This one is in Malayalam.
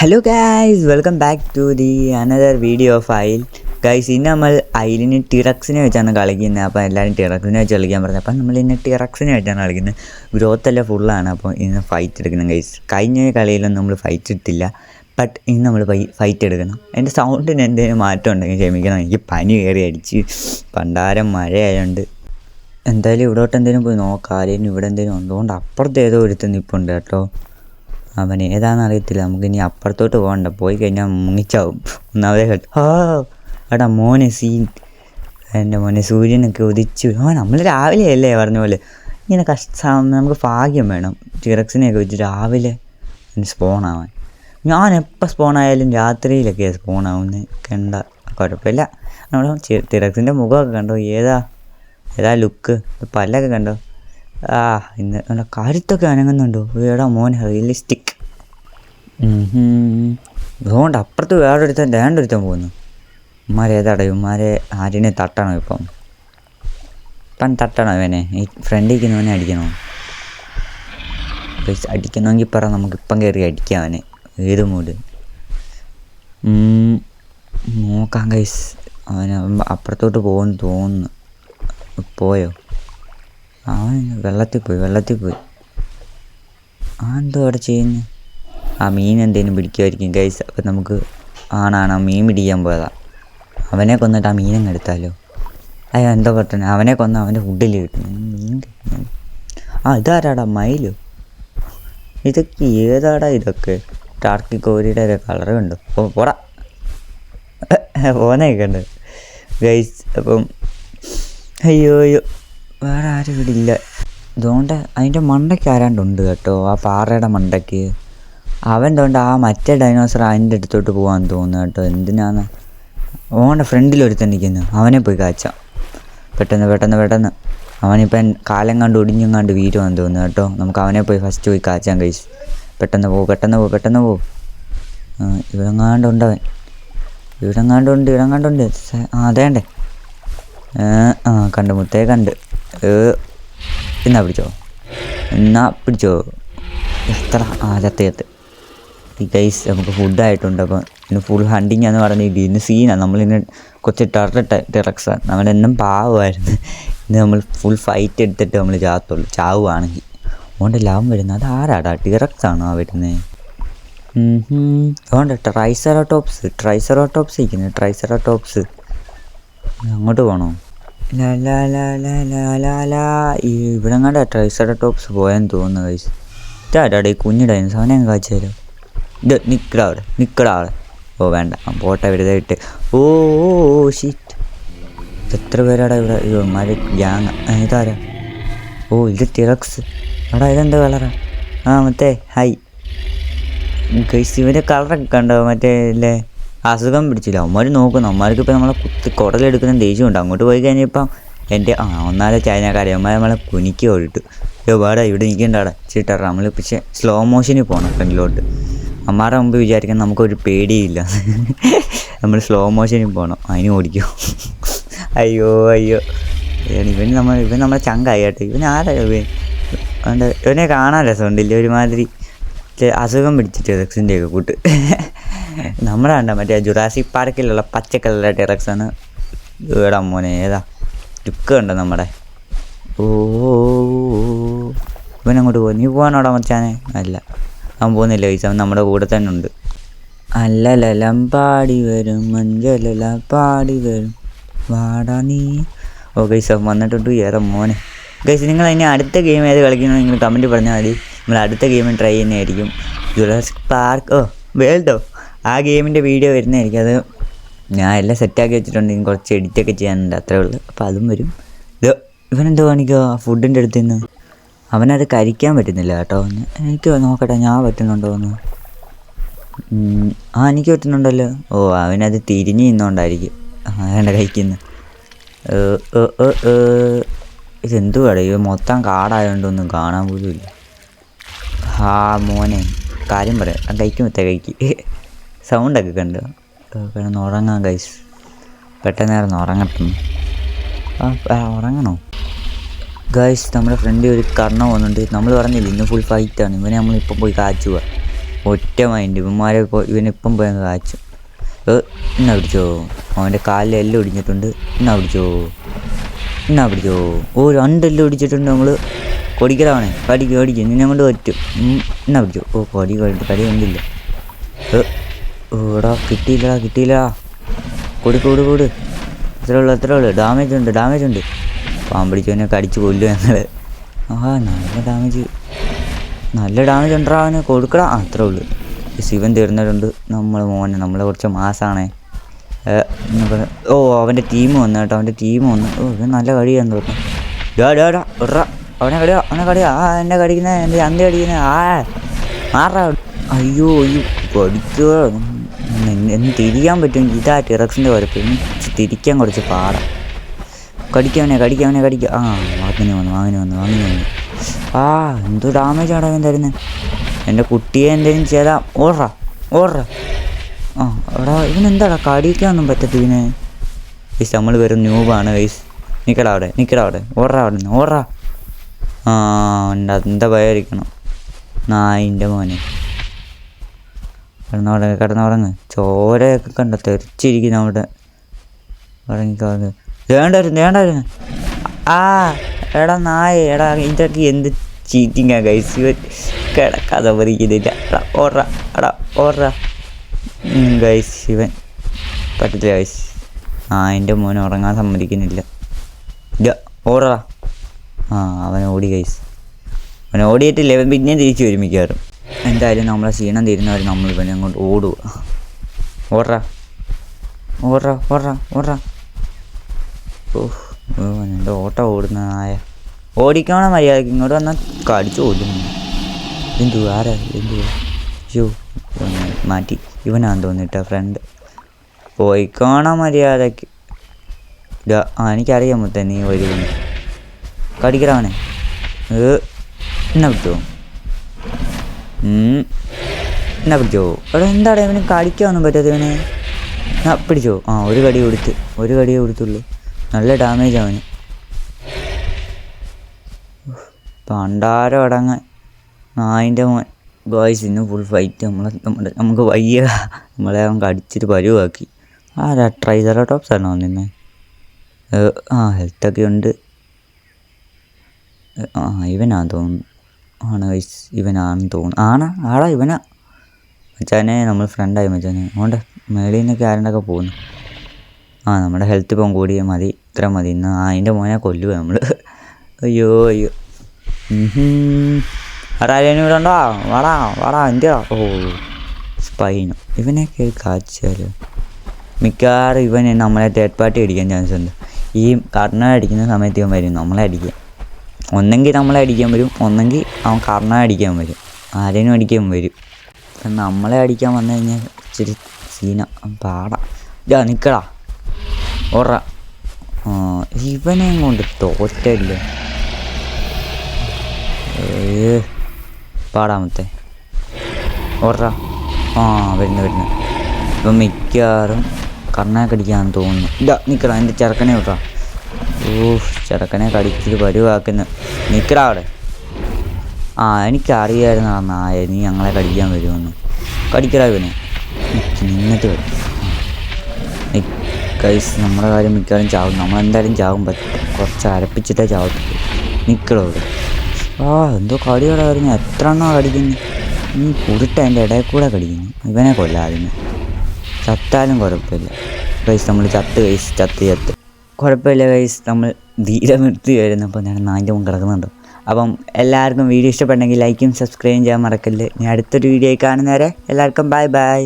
Hello guys welcome back to the another video of അയിൽ ഗൈസ് ഇന്ന് നമ്മൾ അയിലിന് ടിറക്സിനെ വെച്ചാണ് കളിക്കുന്നത്. അപ്പോൾ എല്ലാവരും ടിറക്സിനെ വെച്ച് കളിക്കാൻ പറഞ്ഞത് അപ്പം നമ്മൾ ഇന്ന് ടിറക്സിനെ വെച്ചാണ് കളിക്കുന്നത്. ഗ്രോത്ത് എല്ലാം ഫുള്ളാണ് അപ്പോൾ ഇന്ന് ഫൈറ്റ് എടുക്കുന്നത് ഗൈസ് കഴിഞ്ഞ കളിയിലൊന്നും നമ്മൾ ഫൈറ്റ് എടുത്തില്ല ബട്ട് ഇന്ന് നമ്മൾ ഫൈറ്റ് എടുക്കണം. എന്റെ സൗണ്ടിന് എന്തെങ്കിലും മാറ്റം ഉണ്ടെങ്കിൽ ക്ഷമിക്കണം. എനിക്ക് പനി കയറി അടിച്ച്. പണ്ടാരം മഴയായതുകൊണ്ട് എന്തായാലും ഇവിടോട്ട് എന്തെങ്കിലും പോയി നോക്കാം. അല്ലെങ്കിൽ ഇവിടെ എന്തെങ്കിലും ഉണ്ടോണ്ട് അപ്പുറത്ത് ഏതോ ഒരുത്തൻ നിൽപ്പുണ്ട് കേട്ടോ. അവൻ നമുക്ക് ഇനി അപ്പുറത്തോട്ട് പോകണ്ട. പോയി കഴിഞ്ഞാൽ മുങ്ങിച്ചാവും. ഒന്നാമതേ കേട്ടു ആ എടാ മോനെ സീൻ എന്റെ മോനെ സൂര്യനൊക്കെ ഉദിച്ചു. ഓ നമ്മൾ രാവിലെ അല്ലേ പറഞ്ഞ പോലെ? ഇങ്ങനെ കഷ്ട നമുക്ക് ഭാഗ്യം വേണം. ടിറക്സിനെയൊക്കെ വെച്ച് രാവിലെ സ്പോണാവാൻ ഞാൻ എപ്പോൾ സ്പോണായാലും രാത്രിയിലൊക്കെയാണ് സ്പോണാവുന്നത് കണ്ട കുഴപ്പമില്ല. നമ്മൾ ടിറക്സിന്റെ മുഖമൊക്കെ കണ്ടോ? ഏതാ ഏതാ ലുക്ക് പല്ലൊക്കെ കണ്ടോ? ആ ഇന്ന് നല്ല കരുത്തൊക്കെ അനങ്ങുന്നുണ്ടോ. ഏടാ മോൻ റിയലിസ്റ്റിക് അതുകൊണ്ട് അപ്പുറത്ത് വേറൊരുത്തൻ രണ്ടൊരുത്തൻ പോകുന്നു ഉമ്മാരെ ഏതാടാ ഉമ്മാരെ ആരിനെ തട്ടണോ ഇപ്പം. ഇപ്പം തട്ടണോ ഇവനെ. ഈ ഫ്രണ്ടിരിക്കുന്നവനെ അടിക്കണോ. അടിക്കണമെങ്കിൽ പറ നമുക്ക് ഇപ്പം കയറി അടിക്കാം അവനെ. ഏത് മൂഡ് നോക്കാം കൈസ് അവന് അപ്പുറത്തോട്ട് പോകുമെന്ന് തോന്നുന്നു. പോയോ? അവൻ വെള്ളത്തിൽ പോയി വെള്ളത്തിൽ പോയി. ആ എന്തോ അവിടെ ചെയ്യുന്നു? ആ മീൻ എന്തേലും പിടിക്കുമായിരിക്കും ഗൈസ് അപ്പം നമുക്ക് ആണാണ് ആ മീൻ പിടിക്കാൻ പോയതാ. അവനെ കൊന്നിട്ട് ആ മീനങ്ങ് എടുത്താലോ? അയ്യോ എന്തോ പെട്ടെന്ന് അവനെ കൊന്ന അവന്റെ ഫുഡിൽ കിട്ടുന്നു മീൻ. ആ ഇതാരാടാ? മയിലോ? ഇതൊക്കെ ഏതാടാ ഇതൊക്കെ? ടാർക്കി കോരിയുടെ ഒരു കളർ കണ്ടു? ഓ പോടാ. പോന്നേക്കണ്ട് ഗൈസ് അപ്പം അയ്യോ അയ്യോ. വേറെ ആരും ഇവിടെ ഇല്ല ഇതുകൊണ്ട് അതിന്റെ മണ്ടയ്ക്ക് ആരാണ്ടുണ്ട് കേട്ടോ? ആ പാറയുടെ മണ്ടയ്ക്ക്. അവൻ തോണ്ട് ആ മറ്റേ ഡൈനോസർ അതിന്റെ അടുത്തോട്ട് പോകാൻ തോന്നുന്നു കേട്ടോ. എന്തിനാന്ന്? ഓന്റെ ഫ്രണ്ടിൽ ഒരുത്തൻ നിൽക്കുന്നു അവനെ പോയി കാച്ചാം. പെട്ടെന്ന് പെട്ടെന്ന് പെട്ടെന്ന്. അവനിപ്പം കാലം കണ്ട് ഒടിഞ്ഞും കണ്ട് വീരുവാന്ന് തോന്നുന്നു കേട്ടോ. നമുക്ക് അവനെ പോയി ഫസ്റ്റ് പോയി കാച്ചാൻ കഴിച്ചു പെട്ടെന്ന് പോ പെട്ടെന്ന് പോ പെട്ടെന്ന് പോ. ഇവിടെങ്ങാണ്ടുണ്ട് അവൻ. ഇവിടെങ്ങാണ്ടുണ്ട് ഇവിടെങ്ങാണ്ടുണ്ട് അതേണ്ടേ ആ കണ്ട് മുത്തേ കണ്ട്. എന്നാ പിടിച്ചോ? എന്നാ പിടിച്ചോ? എത്ര ആ ചത്ത് ഈ ഗൈസ് നമുക്ക് ഫുഡായിട്ടുണ്ട് അപ്പം ഇന്ന് ഫുൾ ഹണ്ടിങ് എന്ന് പറഞ്ഞിട്ട് ഇന്ന് സീനാണ് നമ്മളിന്ന് കുറച്ച് ടെറ ടെറക്സാണ് നമ്മളെന്നും പാവമായിരുന്നു. ഇന്ന് നമ്മൾ ഫുൾ ഫൈറ്റ് എടുത്തിട്ട് നമ്മൾ ചാത്തുള്ളൂ ചാവുകയാണെങ്കിൽ അതുകൊണ്ട് ലാഭം വരുന്നത് അത് ആരാടാ? ടിറക്സ് ആണോ വരുന്നത് അതുകൊണ്ട് ട്രൈസറോ ടോപ്സ് ഇരിക്കുന്നത് ട്രൈസറോ ടോപ്സ് അങ്ങോട്ട് പോകണോ ഇവിടെ കണ്ട ടോപ്സ് പോയെന്ന് തോന്നുന്നു കൈസ് ഇതാടാടെ ഈ സാധനം അവനെ അങ്ങ് കാച്ചു തരാം ഇത് നിക്കടാ അവിടെ നിക്കടാ അവിടെ. ഓ വേണ്ട പോട്ടെ വരുതായിട്ട് ഓ ഓ ഷീറ്റ് എത്ര പേരാടാ ഇവിടെ? മര ഗ്യാങ് ഇതാരാ? ഓ ഇത് ടിറക്സ് എടാ ഇതെന്താ കളറാ ആ? മറ്റേ ഹൈ ഗൈസ് ഇവന്റെ കളറൊക്കെ കണ്ടോ? മറ്റേ ഇല്ലേ അസുഖം പിടിച്ചില്ല. അവന്മാർ നോക്കുന്നു. അവന്മാർക്ക് ഇപ്പോൾ നമ്മളെ കുത്തി കുടലെടുക്കുന്ന ദേഷ്യമുണ്ട്. അങ്ങോട്ട് പോയി കഴിഞ്ഞപ്പം എന്റെ ആ ഒന്നാലെ ചൈനക്കാരെ അവന്മാർ നമ്മളെ കുനിക്ക് ഓടിട്ടു അയ്യോ വേടാ ഇവിടെ നിൽക്കണ്ടാടാ ചിട്ടാ നമ്മൾ പക്ഷേ സ്ലോ മോഷനിൽ പോകണം ഫ്രണ്ടിലോട്ട്. അമ്മാരുടെ മുമ്പ് വിചാരിക്കാൻ നമുക്കൊരു പേടിയില്ല. നമ്മൾ സ്ലോ മോഷനിൽ പോകണം അതിന് ഓടിക്കും. അയ്യോ അയ്യോ. ഇവൻ നമ്മൾ ഇവൻ നമ്മളെ ചങ്കായി കേട്ടോ. ഇവൻ ആരാ ഇവൻ ഇവനെ കാണാൻ രസമുണ്ടില്ല ഒരുമാതിരി? ചെ- അസുഖം പിടിച്ചിട്ട് സെക്സിന്റെയൊക്കെ കൂട്ട്. നമ്മുടെ കണ്ട മറ്റേ ജുറാസിക് പാർക്കിലുള്ള പച്ച കളറിലെ ആണ്. ഏടാ മോനെ ഏതാ? ലുക്ക് ഉണ്ട് നമ്മുടെ? ഓ ഇവൻ അങ്ങോട്ട് പോകും നീ പോകാനോടാ മച്ചാനെ? അല്ല അവൻ പോകുന്നില്ല അവൻ നമ്മുടെ കൂടെ തന്നെ ഉണ്ട്. അല്ലലലം പാടി വരും മഞ്ചലല പാടി വരും. വാടാ നീ. ഓ ഗൈസ് അവൻ വന്നിട്ടുണ്ട്. ഏറെ മോനെ. ഗൈസ് നിങ്ങൾ അതിന് അടുത്ത ഗെയിം ഏത് കളിക്കുന്നത് നിങ്ങൾ കമന്റ് പറഞ്ഞാൽ മതി. നമ്മൾ അടുത്ത ഗെയിം ട്രൈ ചെയ്യുന്നതായിരിക്കും. ജുറാസിക് പാർക്ക് ഓ വേൾഡോ? ആ ഗെയിമിന്റെ വീഡിയോ വരുന്നതായിരിക്കും അത് ഞാൻ എല്ലാം സെറ്റാക്കി വെച്ചിട്ടുണ്ട്. ഇനി കുറച്ച് എഡിറ്റൊക്കെ ചെയ്യാനുണ്ട്. അത്രേ ഉള്ളൂ. അപ്പോൾ അതും വരും. ഇത് ഇവനെന്തോ കാണിക്കുക ഫുഡിന്റെ അടുത്ത് നിന്ന്. അവനത് കഴിക്കാൻ പറ്റുന്നില്ല കേട്ടോ. എനിക്ക് നോക്കട്ടെ ഞാൻ പറ്റുന്നുണ്ടോ എന്ന്. ആ എനിക്ക് പറ്റുന്നുണ്ടല്ലോ. ഓ അവനത് തിരിഞ്ഞ് നിന്നുകൊണ്ടായിരിക്കും അവന്റെ കഴിക്കുന്ന. ഇതെന്തു ഇത് മൊത്തം കാടായതുകൊണ്ടൊന്നും കാണാൻ പോലും ഇല്ല. ഹാ മോനെ. കാര്യം പറയാം. ആ കഴിക്കും മറ്റേ കഴിക്ക്. സൗണ്ടൊക്കെ കണ്ടു. കിടന്ന് ഉറങ്ങാം കൈസ് പെട്ടെന്നായിരുന്നു ഉറങ്ങട്ടെ ആ ആ, ഉറങ്ങണോ? ഗൈസ് നമ്മുടെ ഫ്രണ്ട് ഒരു കർണ പോകുന്നുണ്ട് നമ്മൾ പറഞ്ഞില്ല ഇന്ന് ഫുൾ ഫൈറ്റാണ് ഇവനെ നമ്മളിപ്പം പോയി കാച്ചു പോവാം ഒറ്റ മൈൻഡ് ഇവന്മാരെ ഇവനിപ്പം പോയി അങ്ങ് കാച്ചു. ഏ എന്നാ പിടിച്ചോ? അവന്റെ കാലിൽ എല്ലാം ഒടിഞ്ഞിട്ടുണ്ട്. എന്നാ പിടിച്ചോ? എന്നാ പിടിച്ചോ? ഓ രണ്ടെല്ലാം ഒടിച്ചിട്ടുണ്ട് നമ്മൾ കൊടിക്കലാവണേ കടിക്ക് കടിക്ക്. നിന്നെ കൊണ്ട് പറ്റും. ഇന്ന പിടിച്ചോ? ഓ കൊടി കടി കടി കണ്ടില്ല എടാ കിട്ടിയില്ലടാ കിട്ടിയില്ല കൂടി കൂടി കൂടി. അത്രേ ഉള്ളൂ അത്രേ ഉള്ളൂ? ഡാമേജ് ഉണ്ട് ഡാമേജ് ഉണ്ട്. പാമ്പിടിച്ചവനെ കടിച്ച് കൊല്ലു ഞങ്ങൾ ആ നല്ല ഡാമേജ് നല്ല ഡാമേജ് ഉണ്ടാ അവന്. കൊടുക്കടാ. അത്രേ ഉള്ളൂ. ശിവൻ തീർന്നിട്ടുണ്ട് നമ്മളെ മോനെ നമ്മളെ കുറച്ച് പറഞ്ഞ- ഓ അവന്റെ ടീം വന്നു കേട്ടോ. അവന്റെ ടീം വന്നു. ഓ ഇവൻ നല്ല കളിയാന്ന് തോന്നുന്നു. ഡാ ഡാ ഡാ എടാ. അവനെ കടിയാ അവനെ കടിയാ ആ എന്നെ കടിക്കുന്നത് എന്റെ അന്ത കടിക്കുന്നത് ആ മാറാ അയ്യോ അയ്യോ കടിക്കുക എന്ന് തിരിക്കാൻ പറ്റും? ഇതാ ടിറക്സിന്റെ കുഴപ്പം ഇനി തിരിക്കാൻ കുറച്ച് പാടാം. കടിക്കാവനെ കടിക്കാവനെ കടിക്കുക ആ വാങ്ങിന് വന്നു വാങ്ങിന് വന്നു വാങ്ങിന് വന്നു. ആ എന്തോ ഡാമേജ് ആണോ അവൻ തരുന്നത് എന്റെ കുട്ടിയെ എന്തെങ്കിലും ചെയ്താൽ ഓടറ ഓടറ ആ എടാ ഇവനെന്താടാ കടിക്കാനൊന്നും പറ്റത്തി ഇവനെ. വൈസ് നമ്മൾ വെറും ന്യൂബാണ് വൈസ് നിൽക്കടാ അവിടെ നിൽക്കടാ അവിടെ. ഓടറാ അവിടെ നിന്ന് ഓടറാ ആ ഉണ്ട് എന്താ ഭയമായിരിക്കണം നായിന്റെ മോനെ. കിടന്നുറങ്ങ് കിടന്നുറങ്ങ്. ചോരയൊക്കെ കണ്ട തെറിച്ചിരിക്കുന്നു അവിടെ. ഉറങ്ങിക്കോങ്ങ് വേണ്ടായിരുന്നു വേണ്ടായിരുന്നു ആ എടാ നായ എടാ ഇതൊക്കെ എന്ത് ചീറ്റിങ്ങാ കൈസ് കിടക്കാതെ പതിക്കുന്നില്ല എടാ ഓറ എടാ ഓറ ഗൈസ് ഇവൻ ഗൈസ് ആ എന്റെ മോൻ ഉറങ്ങാൻ സമ്മതിക്കുന്നില്ല. ഇല്ല ഓറ ആ അവൻ ഓടി ഗൈസ് അവൻ ഓടിയിട്ടില്ല ഇവൻ പിന്നെയും തിരിച്ചു വരും മിക്കവാറും എന്തായാലും നമ്മളെ ക്ഷീണം തീരുന്നവർ നമ്മൾ ഇവനെ അങ്ങോട്ട് ഓടുക. ഓടറാ. ഓടറാ ഓടറാ ഓടറാ. ഓഹ് എന്റെ ഓട്ടം ഓടുന്ന നായ ഓടിക്കണം മര്യാദയ്ക്ക്. ഇങ്ങോട്ട് വന്നാൽ കടിച്ചു ഓടുന്നു എന്തു ആരാ? എന്തു യോ മാറ്റി. ഇവനാന്ന് തോന്നിട്ട ഫ്രണ്ട് പോയിക്കോണ മര്യാദയ്ക്ക്. ആ എനിക്കറിയാമോ തന്നെ നീ വരുമെന്ന് കടിക്കടാവനെ ഏ എന്നാ വിട്ടു ഉം. എന്നാ പിടിച്ചോ? എടാ എന്താടാ ഇവന് കടിക്കാനൊന്നും പറ്റാത്ത ഇവന്? ആ പിടിച്ചോ? ആ ഒരു കടി കൊടുത്ത് ഒരു കടിയേ കൊടുത്തുള്ളൂ. നല്ല ഡാമേജ് അവന്. പണ്ടാരം അടങ്ങാൻ നായിന്റെ മോൻ. ബോയ്സ് ഇന്ന് ഫുൾ ഫൈറ്റ് നമ്മളെ നമ്മുടെ നമുക്ക് വയ്യ. നമ്മളെ അവൻ കടിച്ചിട്ട് പരുവാക്കി. ആരാ ട്രൈസറോ ടോപ്സ് ആണോ നിന്നെ ആ ഹെൽത്തൊക്കെ ഉണ്ട്. ആ ഇവനാ തോന്നുന്നു. ആണ് വൈസ് ഇവനാണെന്ന് തോന്നുന്നു. ആണാ? ആടാ ഇവനാ? മച്ചാനെ നമ്മൾ ഫ്രണ്ടായി മച്ചാനെ. അതുകൊണ്ട് മേളിൽ നിന്നൊക്കെ ആരുടെയൊക്കെ പോകുന്നു ആ നമ്മുടെ ഹെൽത്ത് ഇപ്പം കൂടിയ മതി. ഇത്ര മതി. ഇന്ന് ആ അതിന്റെ മോനെ കൊല്ലുക നമ്മൾ അയ്യോ അയ്യോ. ആരാലും ഇവിടെ ഉണ്ടോ? വാടാ വാടാ എന്തിയാ ഓ. സ്പൈനോ ഇവനെയൊക്കെ കാച്ചാലോ മിക്കവാറും ഇവൻ നമ്മളെ തേർഡ് പാർട്ടി അടിക്കാൻ ചാൻസ് ഉണ്ട്. ഈ കർണ അടിക്കുന്ന സമയത്ത് ഇവൻ വരും. നമ്മളെ അടിക്കാൻ. ഒന്നെങ്കിൽ നമ്മളെ അടിക്കാൻ വരും. ഒന്നെങ്കിൽ അവൻ കർണ അടിക്കാൻ വരും. ആരേനും അടിക്കാൻ വരും. നമ്മളെ അടിക്കാൻ വന്നു കഴിഞ്ഞാൽ ഇച്ചിരി സീന പാടാ. ഇതാ നിൽക്കടാ ഓറ ആ ഇവനെയും കൊണ്ട് തോറ്റല്ല? ഏ പാടാമത്തെ ഓറ ആ വരുന്നു വരുന്നു. ഇപ്പം മിക്കവാറും കർണാക്കടിക്കാൻ തോന്നുന്നു. ഇതാ നിൽക്കടാ എന്റെ ചെറുക്കനെ വിട്ടാ. ഓ ചെറുക്കനെ കടിച്ചിട്ട് പരുവാക്കുന്നു. നിൽക്കടാ അവിടെ. ആ എനിക്കറിയായിരുന്നു ആ നായ. നീ ഞങ്ങളെ കടിക്കാൻ വരുമെന്ന്. കടിക്കടാ ഇവനെ. നിന്നിട്ട് വരും. കൈസ് നമ്മുടെ കാര്യം മിക്കവാറും ചാവും. നമ്മളെന്തായാലും ചാവും. പറ്റും കുറച്ച് അരപ്പിച്ചിട്ടേ ചാവത്തുള്ളൂ. നിൽക്കടോ ആ എന്തോ കടികളാ വരുന്നത് എത്ര എണ്ണോ കടിക്കുന്നു? നീ കുരുട്ട എന്റെ ഇടയിൽ കൂടെ കടിക്കുന്നു. ഇവനെ കൊല്ലാതിന് ചത്താലും കുഴപ്പമില്ല. കൈസ് നമ്മൾ ചത്ത് കൈസ് ചത്ത് ചത്ത്. കുഴപ്പമില്ല വൈസ് നമ്മൾ ധീരം വരുന്നു. വരുന്നപ്പോൾ ഞാൻ നാലിന്റെ മുമ്പ് കിടക്കുന്നുണ്ട്. അപ്പം എല്ലാവർക്കും വീഡിയോ ഇഷ്ടപ്പെട്ടെങ്കിൽ ലൈക്കും സബ്സ്ക്രൈബും ചെയ്യാൻ മറക്കല്ലേ. ഞാൻ അടുത്തൊരു വീഡിയോ കാണുന്നവരെ എല്ലാവർക്കും ബൈ ബൈ